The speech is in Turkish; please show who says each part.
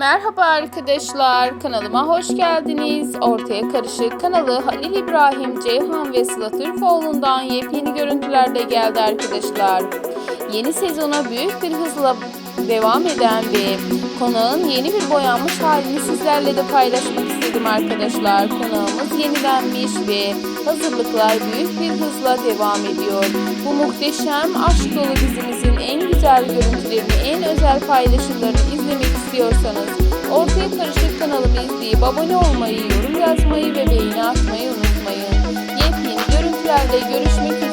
Speaker 1: Merhaba arkadaşlar, kanalıma hoş geldiniz. Ortaya Karışık kanalı Halil İbrahim, Ceyhan ve Sıla Türkoğlu'ndan yepyeni görüntülerde geldi arkadaşlar. Yeni sezona büyük bir hızla devam eden ve konağın yeni bir boyanmış halini sizlerle de paylaşmak istedim arkadaşlar. Konağımız yenilenmiş ve hazırlıklar büyük bir hızla devam ediyor. Bu muhteşem aşk dolu dizimizin en güzel görüntülerini, en özel paylaşımlarını izlemek istiyorsanız Kanalımı izleyip abone olmayı, yorum yazmayı ve beğeni atmayı unutmayın. Yepyeni görüntülerle görüşmek